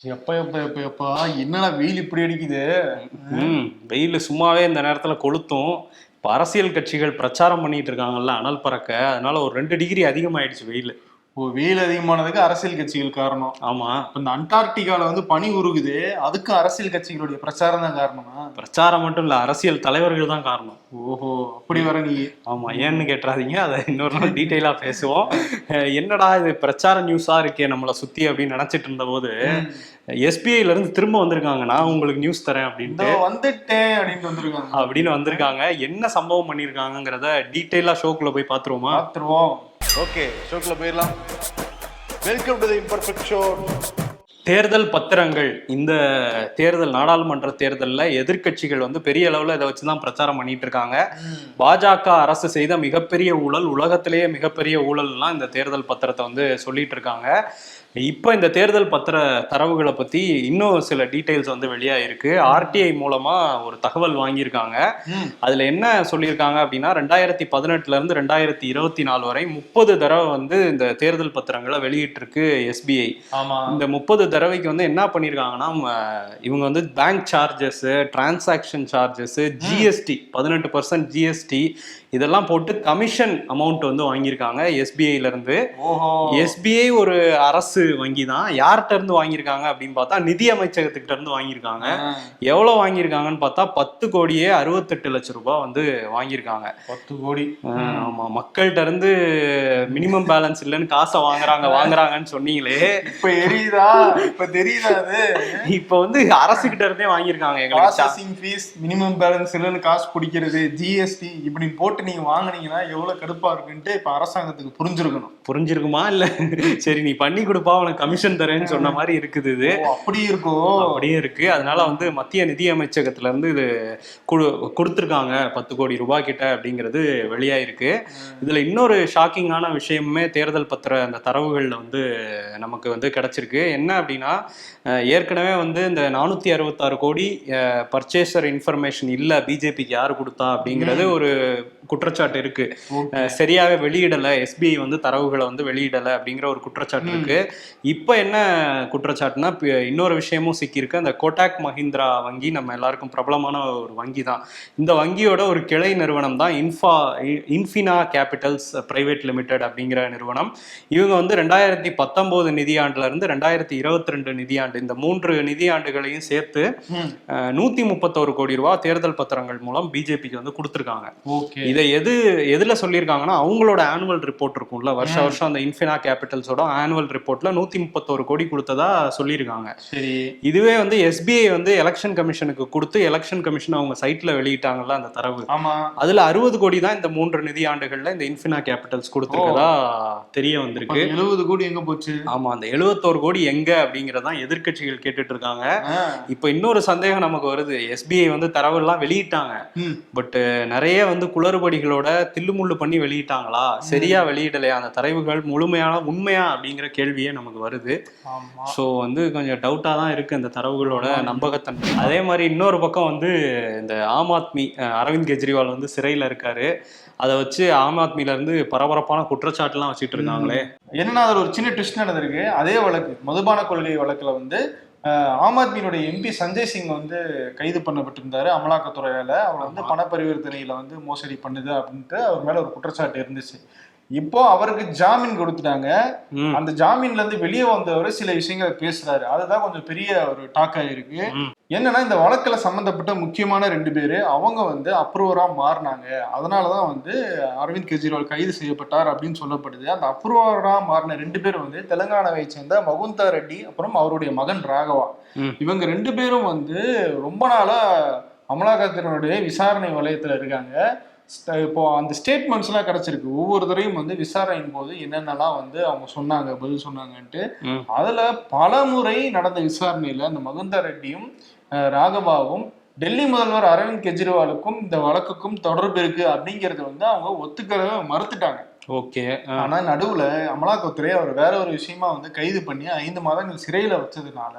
எப்ப எப்ப எப்ப எப்பா? என்னடா வெயில் இப்படி அடிக்குது? ம் வெயில் சும்மாவே இந்த நேரத்தில் கொளுத்தும். இப்போ அரசியல் கட்சிகள் பிரச்சாரம் பண்ணிட்டு இருக்காங்கல்ல அனல் பறக்க. அதனால ஒரு ரெண்டு டிகிரி அதிகமாயிடுச்சு வெயில். ஓ வெயில் அதிகமானதுக்கு அரசியல் கட்சிகள் காரணம். ஆமா. இப்ப இந்த அண்டார்டிகால வந்து பனி உருகுது. அதுக்கு அரசியல் கட்சிகளுடைய பிரச்சாரம் தான் காரணமா? பிரச்சாரம் மட்டும் இல்ல அரசியல் தலைவர்கள் தான் காரணம். ஓஹோ அப்படி வர நீ. ஆமா ஏன்னு கேட்டுறாதீங்க அதை இன்னொரு நாள் டீட்டெயிலா பேசுவோம். என்னடா இது பிரச்சார நியூஸா இருக்கே நம்மளை சுத்தி அப்படின்னு நினைச்சிட்டு இருந்த போது எஸ்பிஐல இருந்து திரும்ப வந்திருக்காங்க நான் உங்களுக்கு நியூஸ் தரேன் அப்படின்ட்டு. வந்துட்டேன் அப்படின்ட்டு வந்திருக்காங்க. அப்படின்னு வந்திருக்காங்க. என்ன சம்பவம் பண்ணிருக்காங்கிறத டீட்டெயிலா ஷோக்குள்ள போய் பாத்துருவோமா? பாத்துருவோம். ஓகே ஷோக்கில் போயிடலாம். வெல்கம் டு இம்பர்ஃபெக்ட் ஷோ தேர்தல் பத்திரங்கள் இந்த தேர்தல் நாடாளுமன்ற தேர்தலில் எதிர்க்கட்சிகள் வந்து பெரிய அளவில் இதை வச்சு தான் பிரச்சாரம் பண்ணிட்டு இருக்காங்க. பாஜக அரசு செய்த மிகப்பெரிய ஊழல் உலகத்திலேயே மிகப்பெரிய ஊழல்லாம் இந்த தேர்தல் பத்திரத்தை வந்து சொல்லிட்டு இருக்காங்க. இப்போ இந்த தேர்தல் பத்திர தரவுகளை பத்தி இன்னும் சில டீடைல்ஸ் வந்து வெளியாயிருக்கு ஆர்டிஐ மூலமா ஒரு தகவல் வாங்கியிருக்காங்க. அதுல என்ன சொல்லியிருக்காங்க அப்படின்னா ரெண்டாயிரத்தி பதினெட்டுல இருந்து ரெண்டாயிரத்தி இருபத்தி நாலு வரை முப்பது தடவை வந்து இந்த தேர்தல் பத்திரங்களை வெளியிட்டிருக்கு எஸ்பிஐ ஆமா. இந்த முப்பது தடவைக்கு வந்து என்ன பண்ணியிருக்காங்கன்னா இவங்க வந்து bank charges transaction charges GST பதினெட்டு பர்சன்ட் ஜிஎஸ்டி இதெல்லாம் போட்டு கமிஷன் அமௌண்ட் வந்து வாங்கியிருக்காங்க எஸ்பிஐல இருந்து. எஸ்பிஐ ஒரு அரசு வங்கி தான். யார்கிட்ட இருந்து வாங்கியிருக்காங்க அப்படின்னு பார்த்தா நிதி அமைச்சகத்துக்கிட்ட இருந்து வாங்கியிருக்காங்க. எவ்வளவு வாங்கியிருக்காங்கன்னு பார்த்தா பத்து கோடியே அறுபத்தெட்டு லட்சம் ரூபாய் வந்து வாங்கியிருக்காங்க. பத்து கோடி. ஆஹ் ஆமா. மக்கள்கிட்ட இருந்து மினிமம் பேலன்ஸ் இல்லைன்னு காசை வாங்குறாங்க வாங்குறாங்கன்னு சொன்னீங்களே. இப்ப எரியுதா? இப்ப தெரியுதா அது? இப்ப வந்து அரசுகிட்ட இருந்தே வாங்கியிருக்காங்க எங்களுக்கு மினிமம் பேலன்ஸ் இல்லைன்னு காசு பிடிக்கிறது ஜிஎஸ்டி இப்படி போட்டு நீங்க வாங்குனீங்கன்னா எவ்வளவு கடுப்பா இருக்குன்ட்டு இப்ப அரசாங்கத்துக்கு புரிஞ்சிருக்கணும். புரிஞ்சிருக்குமா? இல்ல. சரி நீ பண்ணி கொடுப்பா உனக்கு கமிஷன் தரேன்னு சொன்ன மாதிரி இருக்குது இது. ஓ, அப்படி இருக்கும் அப்படியே இருக்கு. அதனால வந்து மத்திய நிதி அமைச்சகத்துல இருந்து இது குடு- கொடுத்திருக்காங்க. பத்து கோடி ரூபாய் கிட்ட அப்படிங்கிறது வெளியாயிருக்கு இதுல இன்னொரு ஷாக்கிங்கான விஷயமுமே தேர்தல் பத்திர அந்த தரவுகள்ல வந்து நமக்கு வந்து கிடைச்சிருக்கு. என்ன அப்படின்னா ஏற்கனவே வந்து இந்த நானூத்தி அறுபத்தாறு கோடி பர்ச்சேசர் இன்ஃபர்மேஷன் இல்ல பிஜேபிக்கு யாரு கொடுத்தா அப்படிங்கிறது ஒரு குற்றச்சாட்டு இருக்கு. சரியாவே வெளியிடல. எஸ்பிஐ வந்து தரவுகளை வந்து வெளியிடல அப்படிங்கிற ஒரு குற்றச்சாட்டு இருக்கு. இப்போ என்ன குற்றச்சாட்டுனா இன்னொரு விஷயமும் சிக்கியிருக்கு. அந்த கோட்டாக் மஹிந்திரா வங்கி நம்ம எல்லாருக்கும் பிரபலமான ஒரு வங்கி தான். இந்த வங்கியோட ஒரு கிளை நிறுவனம் தான் இன்ஃபா இன்ஃபினா கேபிட்டல்ஸ் பிரைவேட் லிமிடெட் அப்படிங்கிற நிறுவனம். இவங்க வந்து ரெண்டாயிரத்தி பத்தொன்பது நிதியாண்டுல இருந்து ரெண்டாயிரத்தி இருபத்தி ரெண்டு நிதியாண்டு இந்த மூன்று நிதியாண்டுகளையும் சேர்த்து நூத்தி முப்பத்தோரு கோடி ரூபாய் தேர்தல் பத்திரங்கள் மூலம் பிஜேபிக்கு வந்து கொடுத்துருக்காங்க. ஓகே. இதை எது எதுல சொல்லியிருக்காங்கன்னா அவங்களோட ஆனுவல் ரிப்போர்ட் இருக்கும்ல. வருஷ வருஷம் அந்த இன்ஃபினா கேபிட்டல்ஸோட ஆனுவல் ரிப்போர்ட்ல நூத்தி முப்பத்தோரு கோடி கொடுத்ததா சொல்லியிருக்காங்க. சரி. இதுவே வந்து எஸ்பிஐ வந்து எலெக்ஷன் கமிஷனுக்கு கொடுத்து எலெக்ஷன் கமிஷன் அவங்க சைட்ல வெளியிட்டாங்கல்ல அந்த தரவு. ஆமா. அதுல அறுபது கோடி தான் இந்த மூன்று நிதி ஆண்டுகள்ல இந்த இன்ஃபினா கேபிட்டல்ஸ் கொடுத்திருக்கதா தெரிய வந்திருக்கு. எழுபது கோடி எங்க போச்சு? ஆமா அந்த எழுபத்தோரு கோடி எங்க அப்படிங்கறதான் எதிர்க்கட்சிகள் கேட்டுட்டு இருக்காங்க இப்போ இன்னொரு சந்தேகம் நமக்கு வருது. எஸ்பிஐ வந்து தரவெல்லாம் வெளியிட்டாங்க. ம். பட் நிறைய வந்து குளறுபடிகளோட தில்லுமுள்ளு பண்ணி வெளியிட்டாங்களா? சரியா வெளியிடலையா? அந்த தரவுகள் முழுமையான உண்மையா அப்படிங்கிற கேள்வியே நமக்கு வருது. ஸோ வந்து கொஞ்சம் டவுட்டா தான் இருக்கு இந்த தரவுகளோட நம்பகத்தன்மை. அதே மாதிரி இன்னொரு பக்கம் வந்து இந்த ஆம் ஆத்மி அரவிந்த் கெஜ்ரிவால் வந்து சிறையில இருக்காரு. அதை வச்சு ஆம் ஆத்மில இருந்து பரபரப்பான குற்றச்சாட்டுலாம் வச்சுட்டு இருக்காங்களே. என்னன்னா அதுல ஒரு சின்ன ட்விஸ்ட் நடந்திருக்கு. அதே வழக்கு மதுபான கொள்கை வழக்குல வந்து ஆம் ஆத்மியினுடைய எம்பி சஞ்சய் சிங் வந்து கைது பண்ணப்பட்டிருந்தாரு அமலாக்கத்துறையால. அவர் வந்து பண பரிவர்த்தனையில வந்து மோசடி பண்ணுது அப்படின்ட்டு அவர் மேல ஒரு குற்றச்சாட்டு இருந்துச்சு. இப்போ அவருக்கு ஜாமீன் கொடுத்துட்டாங்க. அந்த ஜாமீன்ல இருந்து வெளியே வந்தவர் சில விஷயங்களை பேசுறாரு. அதுதான் கொஞ்சம் பெரிய ஒரு டாக் ஆயிருக்கு. என்னன்னா இந்த வழக்குல சம்பந்தப்பட்ட முக்கியமான ரெண்டு பேரு அவங்க வந்து அப்ரூவரா மாறினாங்க. அதனாலதான் வந்து அரவிந்த் கெஜ்ரிவால் கைது செய்யப்பட்டார் அப்படின்னு சொல்லப்படுது. அந்த அப்ரூவரா மாறின ரெண்டு பேரும் வந்து தெலுங்கானாவை சேர்ந்த மகுந்தா ரெட்டி அப்புறம் அவருடைய மகன் ராகவா. இவங்க ரெண்டு பேரும் வந்து ரொம்ப நாளா அமலாக்கத்தினுடைய விசாரணை வலயத்துல இருக்காங்க. இப்போ அந்த ஸ்டேட்மெண்ட்ஸ் எல்லாம் கிடைச்சிருக்கு. ஒவ்வொரு தடவையும் வந்து விசாரணையின் போது என்னென்னலாம் வந்து அவங்க சொன்னாங்க பதில் சொன்னாங்கன்ட்டு. அதுல பல முறை நடந்த விசாரணையில அந்த மகுந்தா ரெட்டியும் அஹ், ராகவாவும் டெல்லி முதல்வர் அரவிந்த் கெஜ்ரிவாலுக்கும் இந்த வழக்குக்கும் தொடர்பு இருக்கு அப்படிங்கறத வந்து அவங்க ஒத்துக்கவே மறுத்துட்டாங்க. ஓகே ஆனா நடுவுல அமலாக்கத்துறை அவர் வேற ஒரு விஷயமா வந்து கைது பண்ணி ஐந்து மாதங்கள் சிறையில வச்சதுனால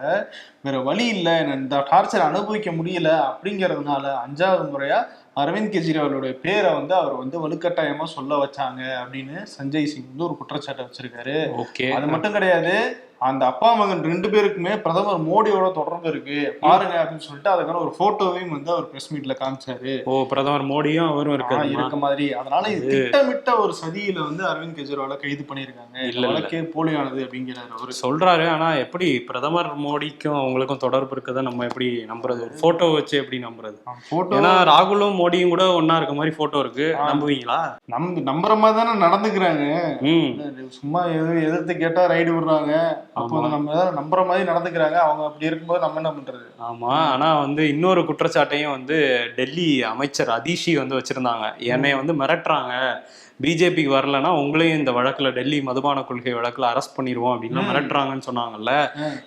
வேற வழி இல்லை இந்த டார்ச்சர் அனுபவிக்க முடியல அப்படிங்கறதுனால அஞ்சாவது முறையா அரவிந்த் கெஜ்ரிவாலோட பேரை வந்து அவர் வந்து வலுக்கட்டாயமா சொல்ல வச்சாங்க அப்படின்னு சஞ்சய் சிங் வந்து ஒரு குற்றச்சாட்டை வச்சிருக்காரு. ஓகே. அது மட்டும் கிடையாது அந்த அப்பா மகன் ரெண்டு பேருக்குமே பிரதமர் மோடியோட தொடர்பு இருக்கு. பாருங்க அப்படின்னு சொல்லிட்டு அதுக்கான ஒரு போட்டோவையும் வந்து அவர் பிரஸ் மீட்ல காமிச்சாரு. ஓ பிரதமர் மோடியும் அவரும் ஆ, இருக்காரு இருக்க மாதிரி. அதனால திட்டமிட்ட ஒரு சதியில வந்து அரவிந்த் கெஜ்ரிவால கைது பண்ணிருக்காங்க இல்ல. வழக்கே போலியானது அப்படிங்கிறாரு அவரு. சொல்றாரு. ஆனா எப்படி பிரதமர் மோடிக்கும் அவங்களுக்கும் தொடர்பு இருக்குதா நம்ம எப்படி நம்புறது? ஒரு போட்டோ வச்சு எப்படி நம்புறது? போட்டோ ஏன்னா ராகுலும் மோடியும் கூட ஒன்னா இருக்க மாதிரி போட்டோ இருக்கு. நம்புவீங்களா? நம்ப நம்புற மாதிரி தானே நடந்துக்கிறாங்க. சும்மா எது எதிர்த்து கேட்டா ரைடு விடுறாங்க. அப்போ. நம்ம ஏதாவது நம்புற மாதிரி நடந்துக்கிறாங்க. அவங்க அப்படி இருக்கும்போது நம்ம என்ன பண்றது? ஆமா. ஆனா வந்து இன்னொரு குற்றச்சாட்டையும் வந்து டெல்லி அமைச்சர் அதிஷி வந்து வச்சிருந்தாங்க. என்னைய வந்து மிரட்டுறாங்க. பிஜேபிக்கு வரலன்னா உங்களையும் இந்த வழக்குல டெல்லி மதுபான கொள்கை வழக்குல அரெஸ்ட் பண்ணிடுவோம் அப்படின்னு. மிரட்டுறாங்கன்னு சொன்னாங்கல்ல.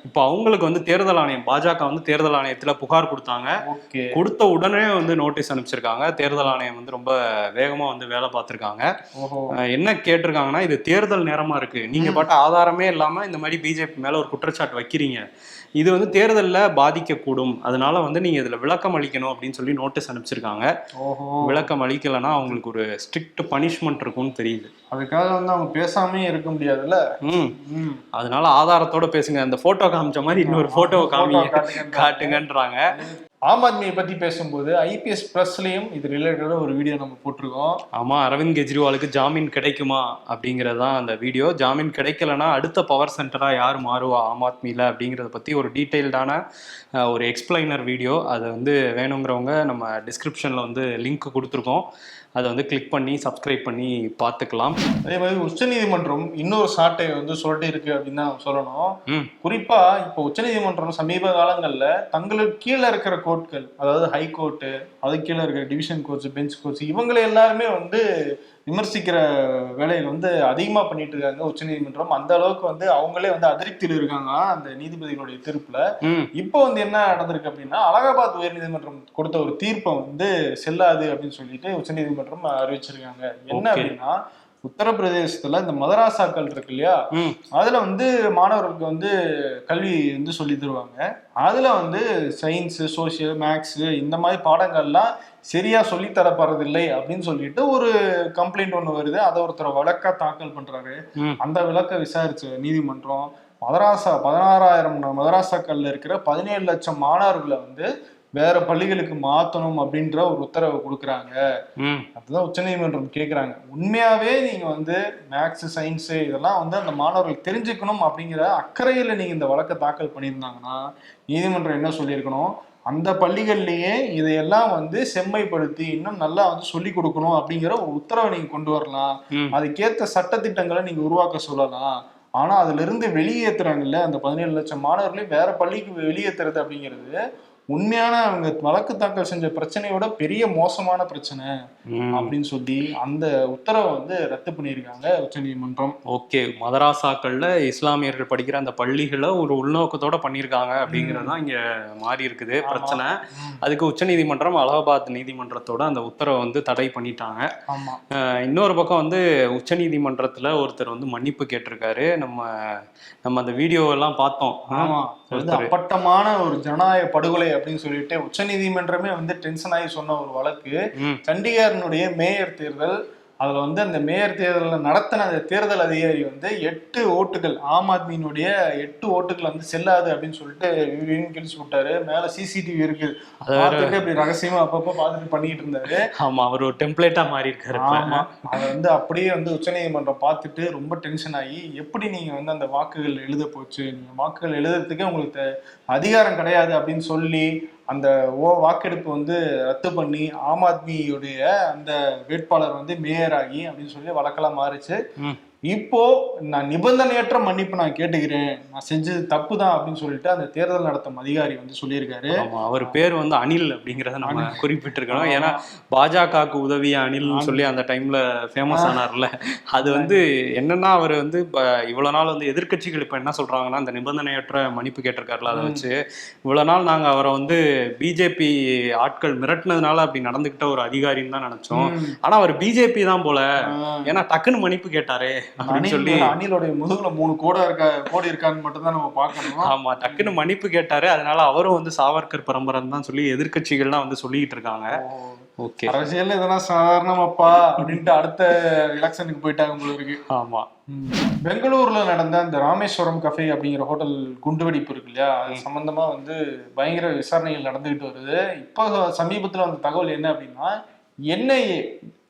இப்போ அவங்களுக்கு வந்து தேர்தல் ஆணையம் பாஜக வந்து தேர்தல் ஆணையத்துல புகார் கொடுத்தாங்க. கொடுத்த உடனே வந்து நோட்டீஸ் அனுப்பிச்சிருக்காங்க. தேர்தல் ஆணையம் வந்து ரொம்ப வேகமா வந்து வேலை பார்த்திருக்காங்க. என்ன கேட்டிருக்காங்கன்னா இது தேர்தல் நேரமா இருக்கு. நீங்க பாட்ட ஆதாரமே இல்லாம இந்த மாதிரி பிஜேபி மேல ஒரு குற்றச்சாட்டு வைக்கிறீங்க. இது வந்து தேர்தல்ல பாதிக்கக்கூடும். அதனால வந்து நீங்க இதுல விளக்கம் அளிக்கணும் அப்படின்னு சொல்லி நோட்டீஸ் அனுப்பிச்சிருக்காங்க. விளக்கம் அளிக்கலைன்னா அவங்களுக்கு ஒரு ஸ்ட்ரிக்ட் பனிஷ்மெண்ட் இருக்கும்னு தெரியுது அதுக்காக வந்து அவங்க பேசாமே இருக்க முடியாதுல்ல? ம். அதனால ஆதாரத்தோட பேசுங்க. அந்த போட்டோ காமிச்ச மாதிரி இன்னொரு போட்டோ photo காட்டுங்கன்றாங்க. ஆம் ஆத்மியை பத்தி பேசும்போது ஐபிஎஸ் பிரஸ்லயும் இது ரிலேட்டடா ஒரு வீடியோ நம்ம போட்டிருக்கோம். ஆமா அரவிந்த் கெஜ்ரிவாலுக்கு ஜாமீன் கிடைக்குமா அப்படிங்கறதுதான் அந்த வீடியோ ஜாமீன் கிடைக்கலனா அடுத்த பவர் சென்டரா யார் மாறுவா ஆம் ஆத்மியில அப்படிங்கறத பத்தி ஒரு டீட்டெயில்டான ஒரு எக்ஸ்பிளைனர் வீடியோ அதை வந்து வேணுங்கிறவங்க நம்ம டிஸ்கிரிப்ஷன்ல வந்து லிங்க் கொடுத்துருக்கோம். அதை வந்து கிளிக் பண்ணி சப்ஸ்கிரைப் பண்ணி பார்த்துக்கலாம். அதே மாதிரி உச்சநீதிமன்றம் இன்னொரு சாட்டை வந்து சொல்லிட்டு இருக்கு அப்படின்னு தான் சொல்லணும். குறிப்பா இப்போ உச்சநீதிமன்றம் சமீப காலங்கள்ல தங்களுக்கு கீழே இருக்கிற கோர்ட்கள் அதாவது ஹை கோர்ட்டு அது கீழே இருக்கிற டிவிஷன் கோர்ட்ஸ் பெஞ்ச் கோர்ட்ஸ் இவங்களை எல்லாருமே வந்து விமர்சிக்கிற வேலையில் வந்து அதிகமா பண்ணிட்டு இருக்காங்க உச்சநீதிமன்றம். அந்த அளவுக்கு வந்து அவங்களே வந்து அதிருப்தியில் இருக்காங்க அந்த நீதிபதிகளுடைய தீர்ப்புல. இப்போ வந்து என்ன நடந்திருக்கு அப்படின்னா அலகாபாத் உயர்நீதிமன்றம் கொடுத்த ஒரு தீர்ப்பை வந்து செல்லாது அப்படின்னு சொல்லிட்டு உச்சநீதிமன்றம் அறிவிச்சிருக்காங்க. என்ன. அப்படின்னா உத்தரப்பிரதேசத்துல இந்த மதராசாக்கள் இருக்கு இல்லையா? அதுல வந்து மாணவர்களுக்கு வந்து கல்வி வந்து சொல்லி தருவாங்க. அதுல வந்து சயின்ஸ் சோசியல் மேக்ஸ் இந்த மாதிரி பாடங்கள்லாம் சரியா சொல்லி தரப்படுறதில்லை அப்படின்னு சொல்லிட்டு ஒரு கம்ப்ளைண்ட் ஒண்ணு வருது. அதை ஒருத்தர் வழக்கா தாக்கல் பண்றாரு. அந்த விளக்க விசாரிச்ச நீதிமன்றம் மதராசா பதினாறாயிரம் மதராசாக்கள்ல இருக்கிற பதினேழு லட்சம் மாணவர்களை வந்து வேற பள்ளிகளுக்கு மாத்தணும் அப்படின்ற ஒரு உத்தரவை கொடுக்குறாங்க. அதுதான் உச்சநீதிமன்றம் கேட்குறாங்க உண்மையாவே நீங்க வந்து மேக்ஸ் சயின்ஸ் இதெல்லாம் வந்து அந்த மாணவர்கள் தெரிஞ்சுக்கணும் அப்படிங்கிற அக்கறையில நீங்க இந்த வழக்கை தாக்கல் பண்ணியிருந்தாங்கன்னா நீதிமன்றம் என்ன சொல்லியிருக்கணும்? அந்த பள்ளிகள்லயே இதையெல்லாம் வந்து செம்மைப்படுத்தி இன்னும் நல்லா வந்து சொல்லி கொடுக்கணும் அப்படிங்கிற ஒரு உத்தரவை நீங்க கொண்டு வரலாம். ம். அதுக்கேத்த சட்டத்திட்டங்களை நீங்க உருவாக்க சொல்லலாம். ஆனா அதுல இருந்து வெளியேத்துறாங்கல்ல அந்த பதினேழு லட்சம் மாணவர்களையும் வேற பள்ளிக்கு வெளியேத்துறது அப்படிங்கிறது உண்மையான அவங்க வழக்கு தாக்கல் செஞ்ச பிரச்சனையோட பெரிய மோசமான பிரச்சனை அப்படின்னு சொல்லி அந்த உத்தரவை வந்து ரத்து பண்ணியிருக்காங்க உச்சநீதிமன்றம். ஓகே மதராசாக்கள்ல இஸ்லாமியர்கள் படிக்கிற அந்த பள்ளிகளை ஒரு உள்நோக்கத்தோட பண்ணியிருக்காங்க அப்படிங்கிறது தான் இங்க மாறி இருக்குது. பிரச்சனை. அதுக்கு உச்சநீதிமன்றம் அலகாபாத் நீதிமன்றத்தோட அந்த உத்தரவை வந்து தடை பண்ணிட்டாங்க. இன்னொரு பக்கம் வந்து உச்சநீதிமன்றத்துல ஒருத்தர் வந்து மன்னிப்பு கேட்டிருக்காரு. நம்ம நம்ம அந்த வீடியோ எல்லாம் பார்த்தோம். அப்பட்டமான ஒரு ஜனநாயக படுகொலை அப்படின்னு சொல்லிட்டு உச்சநீதிமன்றமே வந்து டென்ஷன் ஆகி சொன்ன ஒரு வழக்கு சண்டிகாரினுடைய மேயர் தேர்தல் அதுல வந்து அந்த மேயர் தேர்தலில் நடத்தின அந்த தேர்தல் அதிகாரி வந்து எட்டு ஓட்டுகள் ஆம் ஆத்மியினுடைய எட்டு ஓட்டுகள் வந்து செல்லாது அப்படின்னு சொல்லிட்டு கிழிச்சு விட்டாரு. மேல சிசிடிவி இருக்கு. அது வேற- பார்த்துட்டு அப்படி ரகசியமா அப்பப்போ பார்த்துட்டு பண்ணிட்டு இருந்தாரு. ஆமா அவர் ஒரு டெம்ப்ளேட்டா மாறி இருக்காரு இப்ப. ஆமா. அதை வந்து அப்படியே வந்து உச்சநீதிமன்றம் பார்த்துட்டு ரொம்ப டென்ஷன் ஆகி எப்படி நீங்க வந்து அந்த வாக்குகள் எழுத போச்சு? நீங்க வாக்குகள் எழுதுறதுக்கே உங்களுக்கு அதிகாரம் கிடையாது அப்படின்னு சொல்லி அந்த ஓ வாக்கெடுப்பு வந்து ரத்து பண்ணி ஆம் ஆத்மியுடைய அந்த வேட்பாளர் வந்து மேயர் ஆகி அப்படின்னு சொல்லி வழக்கெல்லாம் மாறிச்சு. இப்போ நான் நிபந்தனையற்ற மன்னிப்பு நான் கேட்டுக்கிறேன். நான் செஞ்சது தப்பு தான் அப்படின்னு சொல்லிட்டு அந்த தேர்தல் நடத்தும் அதிகாரி வந்து சொல்லியிருக்காரு. அவர் பேர் வந்து அனில் அப்படிங்கறத நம்ம குறிப்பிட்டிருக்கணும். ஏன்னா பாஜகவுக்கு உதவிய அனில்னு சொல்லி அந்த டைம்ல ஃபேமஸ் ஆனார்ல. அது வந்து என்னன்னா அவர் வந்து இப்ப இவ்வளவு நாள் வந்து எதிர்க்கட்சிகள் இப்ப என்ன சொல்றாங்கன்னா இந்த நிபந்தனையற்ற மன்னிப்பு கேட்டிருக்காருல அதை வச்சு. இவ்வளவு நாள் நாங்க அவரை வந்து பிஜேபி ஆட்கள் மிரட்டினதுனால அப்படி நடந்துகிட்ட ஒரு அதிகாரின்னு தான் நினைச்சோம். ஆனா அவர் பிஜேபி தான் போல. ஏன்னா டக்குன்னு மன்னிப்பு கேட்டாரே. அப்படின்னு சொல்லி அணில் அணிலோடைய முதுகுல மூணு கோடா இருக்கா கோடி இருக்கான்னு மட்டும் தான் நம்ம பார்க்கணும். ஆமா டக்குன்னு மன்னிப்பு கேட்டாரு. அதனால அவரும் வந்து சாவர்கர் பரம்பரைன்னு தான் சொல்லி எதிர்க்கட்சிகள்லாம் வந்து சொல்லிட்டு இருக்காங்க. ஓகே. அரசியல்ல இதெல்லாம் சாதாரணமாப்பா அப்படின்ட்டு அடுத்த எலெக்ஷனுக்கு போயிட்டாங்க இருக்கு. ஆமா. பெங்களூர்ல நடந்த அந்த ராமேஸ்வரம் கஃபே அப்படிங்கிற ஹோட்டல் குண்டுவெடிப்பு இருக்கு இல்லையா? அது சம்பந்தமா வந்து பயங்கர விசாரணைகள் நடந்துகிட்டு வருது. இப்போ சமீபத்துல வந்த தகவல் என்ன அப்படின்னா என்ஐஏ